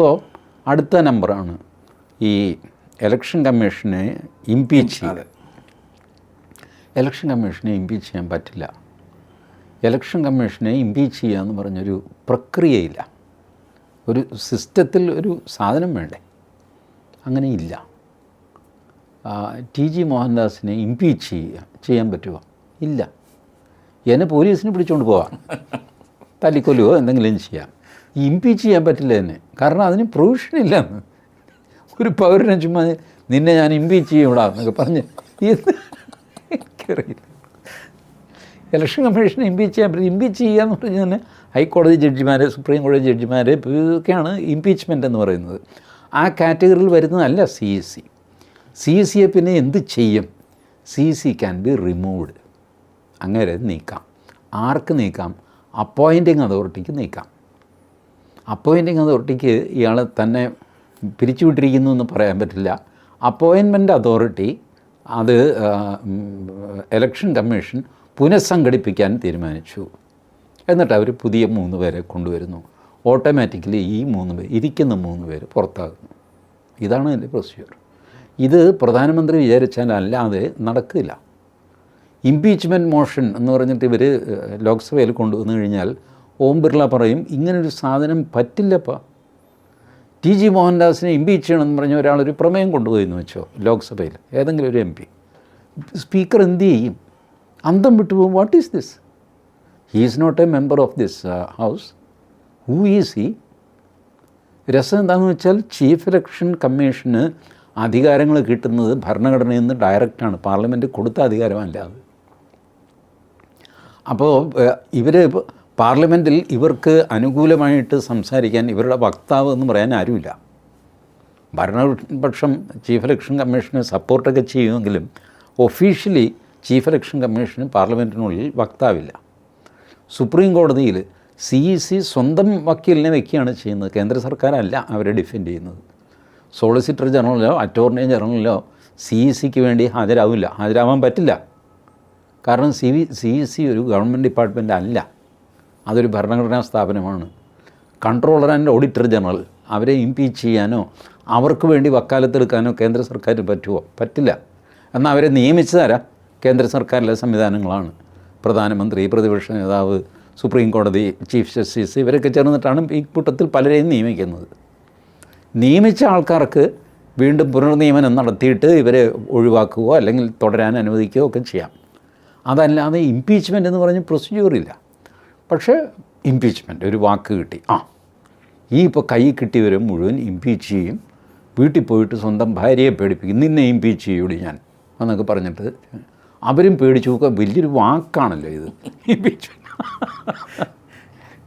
ഇപ്പോൾ അടുത്ത നമ്പറാണ് ഈ എലക്ഷൻ കമ്മീഷനെ ഇംപീച്ച് ചെയ്യുക എലക്ഷൻ കമ്മീഷനെ ഇംപീച്ച് ചെയ്യാൻ പറ്റില്ല. എലക്ഷൻ കമ്മീഷനെ ഇംപീച്ച് ചെയ്യുക എന്ന് പറഞ്ഞൊരു പ്രക്രിയയില്ല. ഒരു സിസ്റ്റത്തിൽ ഒരു സാധനം വേണ്ടേ? അങ്ങനെ ഇല്ല. ടി ജി മോഹൻദാസിനെ ഇംപീച്ച് ചെയ്യുക ചെയ്യാൻ പറ്റുമോ ഇല്ല. എന്നെ പോലീസിന് പിടിച്ചുകൊണ്ട് പോവാം. തല്ലിക്കൊല്ലുവോ? എന്തെങ്കിലും ചെയ്യാം. ഇംപീച്ച് ചെയ്യാൻ പറ്റില്ല എന്നെ. കാരണം അതിന് പ്രൊവിഷൻ ഇല്ല. ഒരു പൗരനെ ചുമ്മാ നിന്നെ ഞാൻ ഇംപീച്ച് ചെയ്യൂടാ എന്നൊക്കെ പറഞ്ഞ് എനിക്കറിയില്ല. ഇലക്ഷൻ കമ്മീഷനെ ഇംപീച്ച് ചെയ്യാൻ പറ്റും ഇംപീച്ച് ചെയ്യുക എന്ന് പറഞ്ഞാൽ തന്നെ ഹൈക്കോടതി ജഡ്ജിമാർ സുപ്രീം കോടതി ജഡ്ജിമാർ ഇതൊക്കെയാണ് ഇംപീച്ച്മെന്റ് എന്ന് പറയുന്നത്. ആ കാറ്റഗറിയിൽ വരുന്നതല്ല C S C C S സിയെ പിന്നെ എന്ത് ചെയ്യും? C C can be removed അങ്ങനെ നീക്കാം. ആർക്ക് നീക്കാം? അപ്പോയിന്റിങ് അതോറിറ്റിക്ക് നീക്കാം. അപ്പോയിന്റിങ് അതോറിറ്റിക്ക് ഇയാൾ തന്നെ പിരിച്ചുവിട്ടിരിക്കുന്നു എന്ന് പറയാൻ പറ്റില്ല. അപ്പോയിൻമെന്റ് അതോറിറ്റി അത് ഇലക്ഷൻ കമ്മീഷൻ പുനഃസംഘടിപ്പിക്കാൻ തീരുമാനിച്ചു. എന്നിട്ട് അവർ പുതിയ മൂന്ന് പേരെ കൊണ്ടുവരുന്നു. ഓട്ടോമാറ്റിക്കലി ഈ മൂന്ന് പേര് ഇരിക്കുന്ന മൂന്ന് പേര് പുറത്താകുന്നു ഇതാണ് അതിന്റെ പ്രൊസീജിയർ. ഇത് പ്രധാനമന്ത്രി വിചാരിച്ചാൽ അല്ലാതെ നടക്കില്ല. ഇംപീച്ച്മെന്റ് മോഷൻ എന്ന് പറഞ്ഞിട്ട് ഇവർ ലോക്സഭയിൽ കൊണ്ടുവന്നു കഴിഞ്ഞാൽ ഓം ബിർള പറയും ഇങ്ങനൊരു സാധനം പറ്റില്ലപ്പാ. ടി ജി മോഹൻദാസിനെ ഇമ്പീച്ച് ചെയ്യണമെന്ന് പറഞ്ഞ ഒരാളൊരു പ്രമേയം കൊണ്ടുപോയി എന്ന് വെച്ചോ ലോക്സഭയിൽ ഏതെങ്കിലും ഒരു എം പി. സ്പീക്കർ എന്ത് ചെയ്യും? അന്തം വിട്ടുപോകും what is this he is not a member of this house who is he രസം എന്താണെന്ന് വെച്ചാൽ ചീഫ് ഇലക്ഷൻ കമ്മീഷന് അധികാരങ്ങൾ കിട്ടുന്നത് ഭരണഘടനയിൽ നിന്ന് ഡയറക്റ്റാണ് പാർലമെന്റ് കൊടുത്ത അധികാരമല്ല അത്. അപ്പോൾ ഇവർ പാർലമെന്റിൽ ഇവർക്ക് അനുകൂലമായിട്ട് സംസാരിക്കാൻ ഇവരുടെ വക്താവ് എന്ന് പറയാൻ ആരുമില്ല. ഭരണപക്ഷം ചീഫ് ഇലക്ഷൻ കമ്മീഷന് സപ്പോർട്ടൊക്കെ ചെയ്യുമെങ്കിലും ഒഫീഷ്യലി ചീഫ് ഇലക്ഷൻ കമ്മീഷന് പാർലമെന്റിനുള്ളിൽ വക്താവില്ല. സുപ്രീം കോടതിയിൽ സി ഇ സി സ്വന്തം വക്കീലിനെ വെക്കുകയാണ് ചെയ്യുന്നത്. കേന്ദ്ര സർക്കാരല്ല അവരെ ഡിഫെൻഡ് ചെയ്യുന്നത്. സോളിസിറ്റർ ജനറലോ അറ്റോർണി ജനറലിലോ സി ഇ സിക്ക് വേണ്ടി ഹാജരാവില്ല. ഹാജരാവാൻ പറ്റില്ല. കാരണം സി സി ഇ സി ഒരു ഗവൺമെന്റ് ഡിപ്പാർട്ട്മെന്റ് അല്ല. അതൊരു ഭരണഘടനാ സ്ഥാപനമാണ്. കൺട്രോളർ ആൻഡ് ഓഡിറ്റർ ജനറൽ അവരെ ഇംപീച്ച് ചെയ്യാനോ അവർക്ക് വേണ്ടി വക്കാലത്തെടുക്കാനോ കേന്ദ്ര സർക്കാരിന് പറ്റുമോ പറ്റില്ല. എന്നാൽ അവരെ നിയമിച്ചു തരാം. കേന്ദ്ര സർക്കാരിലെ സംവിധാനങ്ങളാണ്. പ്രധാനമന്ത്രി പ്രതിപക്ഷ നേതാവ് സുപ്രീം കോടതി ചീഫ് ജസ്റ്റിസ് ഇവരൊക്കെ ചേർന്നിട്ടാണ് ഈ കൂട്ടത്തിൽ പലരെയും നിയമിക്കുന്നത്. നിയമിച്ച ആൾക്കാർക്ക് വീണ്ടും പുനർനിയമനം നടത്തിയിട്ട് ഇവരെ ഒഴിവാക്കുകയോ അല്ലെങ്കിൽ തുടരാൻ അനുവദിക്കുകയോ ഒക്കെ ചെയ്യാം. അതല്ലാതെ ഇംപീച്ച്മെന്റ് എന്ന് പറഞ്ഞ പ്രൊസീജിയറില്ല പക്ഷേ ഇംപീച്ച്മെന്റ് ഒരു വാക്ക് കിട്ടി. ആ ഈ ഇപ്പോൾ കൈ കിട്ടിയവരെ മുഴുവൻ ഇംപീച്ച് ചെയ്യും. വീട്ടിൽ പോയിട്ട് സ്വന്തം ഭാര്യയെ പേടിപ്പിക്കും. നിന്നെ ഇംപീച്ച് ചെയ്യൂടി ഞാൻ എന്നൊക്കെ പറഞ്ഞിട്ട് അവരും പേടിച്ചു. നോക്കുക വലിയൊരു വാക്കാണല്ലോ ഇത്. ഇംപീച്ച്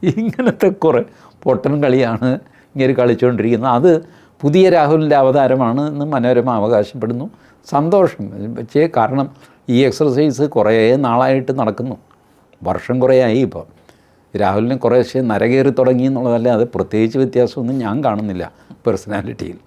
ഇങ്ങനത്തെ കുറേ പൊട്ടൻ കളിയാണ് ഇങ്ങനെ കളിച്ചുകൊണ്ടിരിക്കുന്നത് അത് പുതിയ രാഹുലിന്റെ അവതാരമാണ് എന്ന് മനോരമ അവകാശപ്പെടുന്നു. സന്തോഷം. പക്ഷേ കാരണം ഈ എക്സർസൈസ് കുറേ നാളായിട്ട് നടക്കുന്നു. വർഷം കുറേ ആയി ഇപ്പോൾ രാഹുലിന് കുറേശ്ശെ നരകേറി തുടങ്ങി എന്നുള്ളതല്ലാതെ പ്രത്യേകിച്ച് വ്യത്യാസമൊന്നും ഞാൻ കാണുന്നില്ല പേഴ്സണാലിറ്റിയിൽ